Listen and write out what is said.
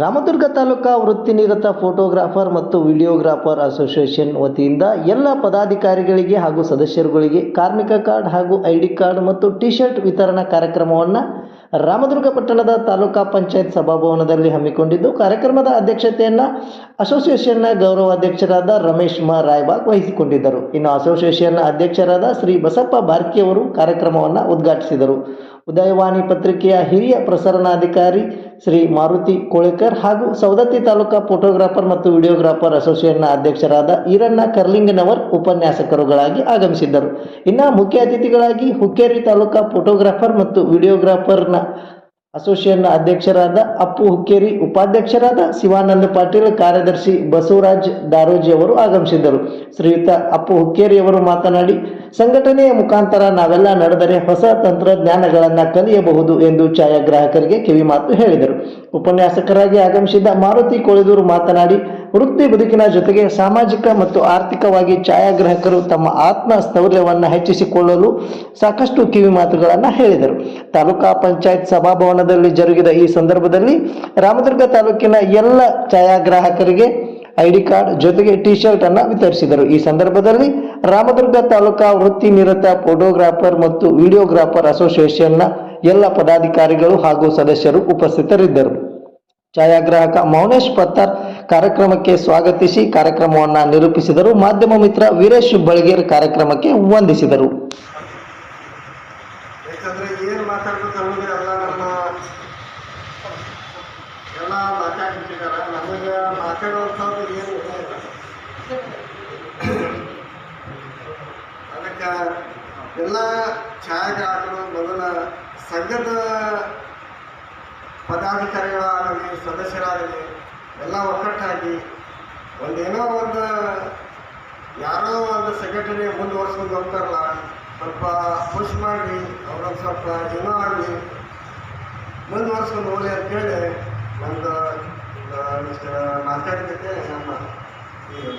ರಾಮದುರ್ಗ ತಾಲೂಕಾ ವೃತ್ತಿನಿರತ ಫೋಟೋಗ್ರಾಫರ್ ಮತ್ತು videographer association ವತಿಯಿಂದ ಎಲ್ಲ ಪದಾಧಿಕಾರಿಗಳಿಗೆ ಹಾಗೂ ಸದಸ್ಯರುಗಳಿಗೆ ಕಾರ್ಮಿಕ ಕಾರ್ಡ್ ಹಾಗೂ ಐ ಡಿ ಕಾರ್ಡ್ ಮತ್ತು ಟಿ ಶರ್ಟ್ ವಿತರಣಾ ಕಾರ್ಯಕ್ರಮವನ್ನು ರಾಮದುರ್ಗ ಪಟ್ಟಣದ ತಾಲೂಕಾ ಪಂಚಾಯತ್ ಸಭಾಭವನದಲ್ಲಿ ಹಮ್ಮಿಕೊಂಡಿದ್ದು, ಕಾರ್ಯಕ್ರಮದ ಅಧ್ಯಕ್ಷತೆಯನ್ನು ಅಸೋಸಿಯೇಷನ್ನ ಗೌರವ ಅಧ್ಯಕ್ಷರಾದ ರಮೇಶ್ ಮ ರಾಯ್ಬಾಗ್ ವಹಿಸಿಕೊಂಡಿದ್ದರು. ಇನ್ನು ಅಸೋಸಿಯೇಷನ್ನ ಅಧ್ಯಕ್ಷರಾದ ಶ್ರೀ ಬಸಪ್ಪ ಬಾರ್ಕಿಯವರು ಕಾರ್ಯಕ್ರಮವನ್ನು ಉದ್ಘಾಟಿಸಿದರು. ಉದಯವಾಣಿ ಪತ್ರಿಕೆಯ ಹಿರಿಯ ಪ್ರಸರಣಾಧಿಕಾರಿ ಶ್ರೀ ಮಾರುತಿ ಕೋಳೆಕರ್ ಹಾಗೂ ಸೌದತ್ತಿ ತಾಲೂಕಾ ಫೋಟೋಗ್ರಾಫರ್ ಮತ್ತು ವಿಡಿಯೋಗ್ರಾಫರ್ ಅಸೋಸಿಯೇಷನ್ನ ಅಧ್ಯಕ್ಷರಾದ ಈರಣ್ಣ ಕರ್ಲಿಂಗನವರ್ ಉಪನ್ಯಾಸಕರುಗಳಾಗಿ ಆಗಮಿಸಿದ್ದರು. ಇನ್ನು ಮುಖ್ಯ ಅತಿಥಿಗಳಾಗಿ ಹುಕ್ಕೇರಿ ತಾಲೂಕಾ ಫೋಟೋಗ್ರಾಫರ್ ಮತ್ತು ವಿಡಿಯೋಗ್ರಾಫರ್ನ ಅಸೋಸಿಯೇಷನ್ನ ಅಧ್ಯಕ್ಷರಾದ ಅಪ್ಪು ಹುಕ್ಕೇರಿ, ಉಪಾಧ್ಯಕ್ಷರಾದ ಶಿವಾನಂದ ಪಾಟೀಲ್, ಕಾರ್ಯದರ್ಶಿ ಬಸವರಾಜ್ ದಾರೋಜಿ ಅವರು ಆಗಮಿಸಿದ್ದರು. ಶ್ರೀಯುತ ಅಪ್ಪು ಹುಕ್ಕೇರಿ ಅವರು ಮಾತನಾಡಿ, ಸಂಘಟನೆಯ ಮುಖಾಂತರ ನಾವೆಲ್ಲ ನಡೆದರೆ ಹೊಸ ತಂತ್ರಜ್ಞಾನಗಳನ್ನು ಕಲಿಯಬಹುದು ಎಂದು ಛಾಯಾಗ್ರಾಹಕರಿಗೆ ಕಿವಿಮಾತು ಹೇಳಿದರು. ಉಪನ್ಯಾಸಕರಾಗಿ ಆಗಮಿಸಿದ ಮಾರುತಿ ಕೊಳಿದೂರು ಮಾತನಾಡಿ ವೃತ್ತಿ ಬದುಕಿನ ಜೊತೆಗೆ ಸಾಮಾಜಿಕ ಮತ್ತು ಆರ್ಥಿಕವಾಗಿ ಛಾಯಾಗ್ರಾಹಕರು ತಮ್ಮ ಆತ್ಮ ಸ್ಥೌರ್ಯವನ್ನು ಹೆಚ್ಚಿಸಿಕೊಳ್ಳಲು ಸಾಕಷ್ಟು ಕಿವಿ ಮಾತುಗಳನ್ನು ಹೇಳಿದರು. ತಾಲೂಕಾ ಪಂಚಾಯತ್ ಸಭಾಭವನದಲ್ಲಿ ಜರುಗಿದ ಈ ಸಂದರ್ಭದಲ್ಲಿ ರಾಮದುರ್ಗ ತಾಲೂಕಿನ ಎಲ್ಲ ಛಾಯಾಗ್ರಾಹಕರಿಗೆ ಐಡಿ ಕಾರ್ಡ್ ಜೊತೆಗೆ ಟಿ ಶರ್ಟ್ ಅನ್ನು ವಿತರಿಸಿದರು. ಈ ಸಂದರ್ಭದಲ್ಲಿ ರಾಮದುರ್ಗ ತಾಲೂಕಾ ವೃತ್ತಿ ನಿರತ ಫೋಟೋಗ್ರಾಫರ್ ಮತ್ತು ವಿಡಿಯೋಗ್ರಾಫರ್ ಅಸೋಸಿಯೇಷನ್ನ ಎಲ್ಲ ಪದಾಧಿಕಾರಿಗಳು ಹಾಗೂ ಸದಸ್ಯರು ಉಪಸ್ಥಿತರಿದ್ದರು. ಛಾಯಾಗ್ರಾಹಕ ಮೌನೇಶ್ ಪತ್ತಾರ್ ಕಾರ್ಯಕ್ರಮಕ್ಕೆ ಸ್ವಾಗತಿಸಿ ಕಾರ್ಯಕ್ರಮವನ್ನು ನಿರೂಪಿಸಿದರು. ಮಾಧ್ಯಮ ಮಿತ್ರ ವೀರೇಶ್ ಬಳಗೇರ್ ಕಾರ್ಯಕ್ರಮಕ್ಕೆ ವಂದಿಸಿದರು. ಎಲ್ಲ ಛಾಯಾಗ್ರಾಹಕರು ಮೊದಲ ಸಂಘದ ಪದಾಧಿಕಾರಿಗಳಾಗಲಿ, ಸದಸ್ಯರಾಗಲಿ ಎಲ್ಲ ಒಕ್ಕಟ್ಟಾಗಿ ಒಂದೇನೋ ಒಂದು ಯಾರೋ ಒಂದು ಸೆಕ್ರೆಟರಿ ಮುಂದುವರ್ಸ್ಕೊಂಡು ಹೋಗ್ತಾರಲ್ಲ, ಸ್ವಲ್ಪ ಪುಷ್ ಮಾಡಿ, ಅವ್ರೊಂದು ಸ್ವಲ್ಪ ಏನೋ ಆಗಲಿ. ಮುಂದುವರ್ಸ್ಕೊಂಡು ಹೋಗಲಿ ಅಂತೇಳಿ ಮಿಸ್ಟರ್ ಮಾತಾಡೋದಕ್ಕೆ ನಮ್ಮ ಇದು